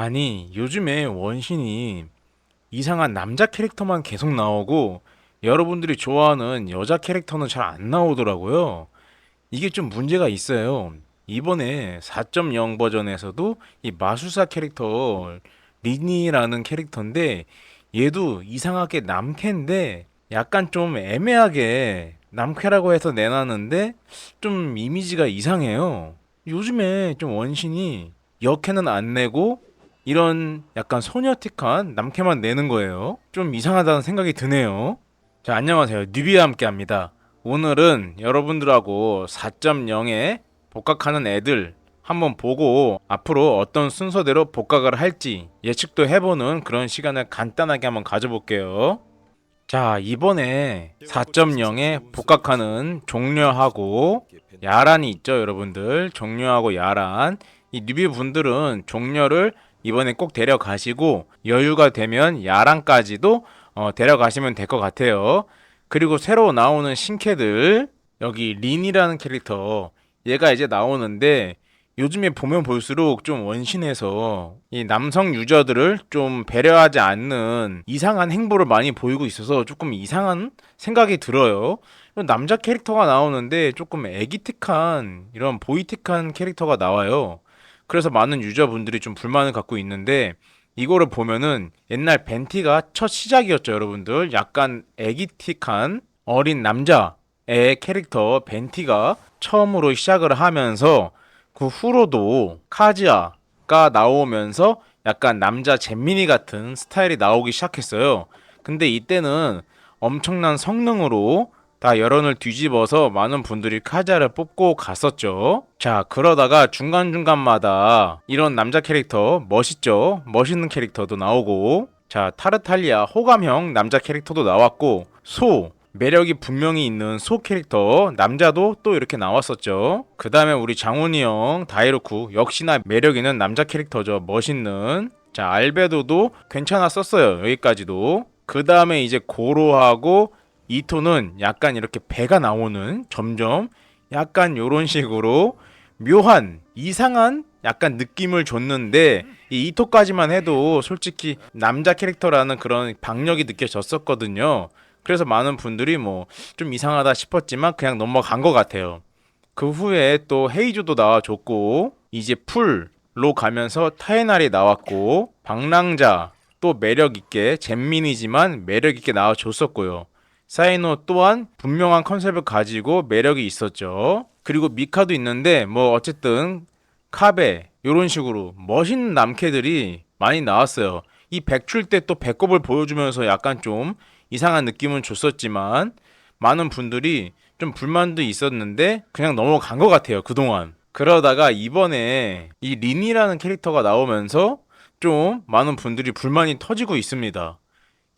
아니, 요즘에 원신이 이상한 남자 캐릭터만 계속 나오고 여러분들이 좋아하는 여자 캐릭터는 잘 안 나오더라고요. 이게 좀 문제가 있어요. 이번에 4.0 버전에서도 이 마술사 캐릭터 리니라는 캐릭터인데 얘도 이상하게 남캐인데 약간 좀 애매하게 남캐라고 해서 내놨는데 좀 이미지가 이상해요. 요즘에 좀 원신이 역캐는 안 내고 이런 약간 소녀틱한 남캐만 내는 거예요. 좀 이상하다는 생각이 드네요. 자, 안녕하세요. 뉴비와 함께 합니다. 오늘은 여러분들하고 4.0에 복각하는 애들 한번 보고 앞으로 어떤 순서대로 복각을 할지 예측도 해보는 그런 시간을 간단하게 한번 가져볼게요. 자, 이번에 4.0에 복각하는 종려하고 야란이 있죠, 여러분들. 종려하고 야란. 이 뉴비 분들은 종려를 이번에 꼭 데려가시고 여유가 되면 야란까지도 어, 데려가시면 될 것 같아요. 그리고 새로 나오는 신캐들 여기 린이라는 캐릭터 얘가 이제 나오는데 요즘에 보면 볼수록 좀 원신해서 이 남성 유저들을 좀 배려하지 않는 이상한 행보를 많이 보이고 있어서 조금 이상한 생각이 들어요. 남자 캐릭터가 나오는데 조금 애기틱한 이런 보이틱한 캐릭터가 나와요. 그래서 많은 유저분들이 좀 불만을 갖고 있는데 이거를 보면은 옛날 벤티가 첫 시작이었죠, 여러분들. 약간 애기틱한 어린 남자의 캐릭터 벤티가 처음으로 시작을 하면서 그 후로도 카즈아가 나오면서 약간 남자 잼민이 같은 스타일이 나오기 시작했어요. 근데 이때는 엄청난 성능으로 다 여론을 뒤집어서 많은 분들이 카즈아를 뽑고 갔었죠. 자, 그러다가 중간중간마다 이런 남자 캐릭터 멋있죠? 멋있는 캐릭터도 나오고 자, 타르탈리아 호감형 남자 캐릭터도 나왔고 소 매력이 분명히 있는 소 캐릭터 남자도 또 이렇게 나왔었죠. 그 다음에 우리 장훈이 형 다이로쿠 역시나 매력 있는 남자 캐릭터죠. 멋있는 자 알베도도 괜찮았었어요. 여기까지도. 그 다음에 이제 고로하고 이토는 약간 이렇게 배가 나오는 점점 약간 요런 식으로 묘한 이상한 약간 느낌을 줬는데 이 이토까지만 해도 솔직히 남자 캐릭터라는 그런 박력이 느껴졌었거든요. 그래서 많은 분들이 뭐 좀 이상하다 싶었지만 그냥 넘어간 것 같아요. 그 후에 또 헤이즈도 나와줬고 이제 풀로 가면서 타에날이 나왔고 방랑자 또 매력 있게 잼민이지만 매력 있게 나와줬었고요. 사이노 또한 분명한 컨셉을 가지고 매력이 있었죠. 그리고 미카도 있는데 뭐 어쨌든 카베 요런 식으로 멋있는 남캐들이 많이 나왔어요. 이 백출 때 또 배꼽을 보여주면서 약간 좀 이상한 느낌은 줬었지만 많은 분들이 좀 불만도 있었는데 그냥 넘어간 것 같아요 그동안 그러다가 이번에 이 린이라는 캐릭터가 나오면서 좀 많은 분들이 불만이 터지고 있습니다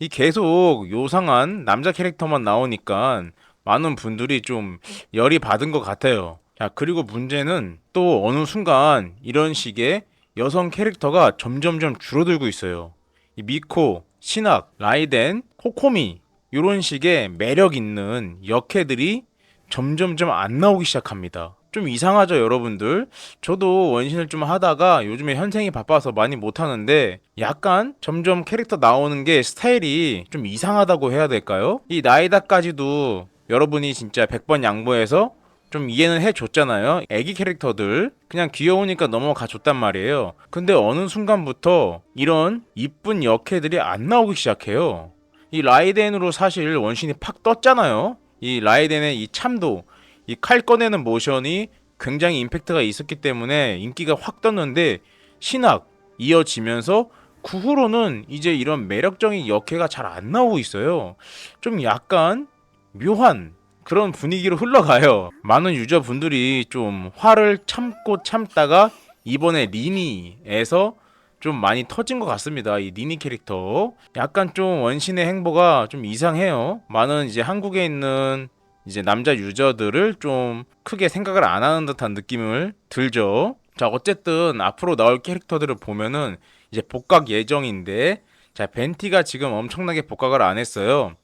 이 계속 요상한 남자 캐릭터만 나오니까 많은 분들이 좀 열이 받은 것 같아요 자 그리고 문제는 또 어느 순간 이런 식의 여성 캐릭터가 점점점 줄어들고 있어요 이 미코, 신학, 라이덴, 코코미 이런 식의 매력 있는 역캐들이 점점점 안 나오기 시작합니다. 좀 이상하죠, 여러분들? 저도 원신을 좀 하다가 요즘에 현생이 바빠서 많이 못 하는데 약간 점점 캐릭터 나오는 게 스타일이 좀 이상하다고 해야 될까요? 이 나이다까지도 여러분이 진짜 100번 양보해서 좀 이해는 해줬잖아요. 애기 캐릭터들 그냥 귀여우니까 넘어가 줬단 말이에요. 근데 어느 순간부터 이런 이쁜 역캐들이 안 나오기 시작해요. 이 라이덴으로 사실 원신이 팍 떴잖아요. 이 라이덴의 이 참도, 이 칼 꺼내는 모션이 굉장히 임팩트가 있었기 때문에 인기가 확 떴는데 신학 이어지면서 그 후로는 이제 이런 매력적인 역캐가 잘 안 나오고 있어요. 좀 약간 묘한 그런 분위기로 흘러가요. 많은 유저분들이 좀 화를 참고 참다가 이번에 리니에서 좀 많이 터진 것 같습니다. 이 니니 캐릭터. 약간 좀 원신의 행보가 좀 이상해요. 많은 이제 한국에 있는 이제 남자 유저들을 좀 크게 생각을 안 하는 듯한 느낌을 들죠. 자, 어쨌든 앞으로 나올 캐릭터들을 보면은 이제 복각 예정인데 자, 벤티가 지금 엄청나게 복각을 안 했어요.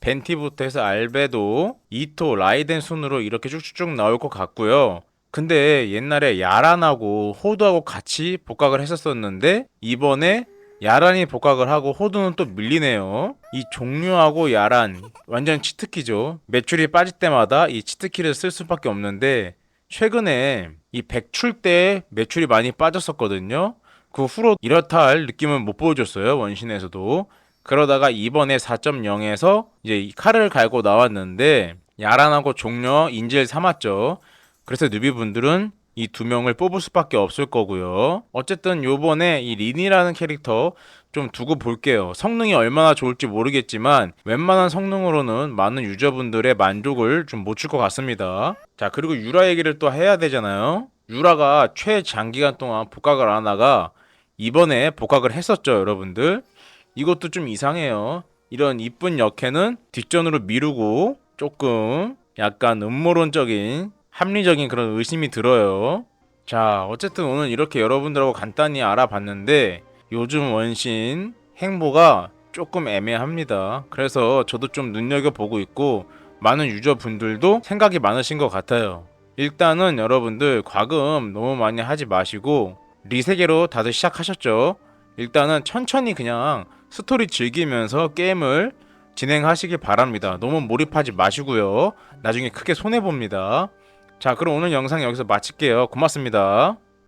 벤티부터 해서 알베도, 이토, 라이덴 순으로 이렇게 쭉쭉쭉 나올 것 같고요. 근데 옛날에 야란하고 호두하고 같이 복각을 했었었는데 이번에 야란이 복각을 하고 호두는 또 밀리네요. 이 종류하고 야란 완전 치트키죠. 매출이 빠질 때마다 이 치트키를 쓸 수밖에 없는데 최근에 이 백출 때 매출이 많이 빠졌었거든요. 그 후로 이렇다 할 느낌은 못 보여줬어요. 원신에서도. 그러다가 이번에 4.0에서 이제 이 칼을 갈고 나왔는데 야란하고 종려 인질 삼았죠. 그래서 뉴비분들은 이 두 명을 뽑을 수밖에 없을 거고요. 어쨌든 요번에 이 린이라는 캐릭터 좀 두고 볼게요. 성능이 얼마나 좋을지 모르겠지만 웬만한 성능으로는 많은 유저분들의 만족을 좀 못 줄 것 같습니다. 자 그리고 유라 얘기를 또 해야 되잖아요. 유라가 최장기간 동안 복각을 안 하다가 이번에 복각을 했었죠, 여러분들. 이것도 좀 이상해요. 이런 이쁜 역해는 뒷전으로 미루고 조금 약간 음모론적인 합리적인 그런 의심이 들어요. 자, 어쨌든 오늘 이렇게 여러분들하고 간단히 알아봤는데 요즘 원신 행보가 조금 애매합니다. 그래서 저도 좀 눈여겨보고 있고 많은 유저분들도 생각이 많으신 것 같아요. 일단은 여러분들 과금 너무 많이 하지 마시고 리세계로 다들 시작하셨죠? 일단은 천천히 그냥 스토리 즐기면서 게임을 진행하시길 바랍니다. 너무 몰입하지 마시고요. 나중에 크게 손해봅니다. 자, 그럼 오늘 영상 여기서 마칠게요. 고맙습니다.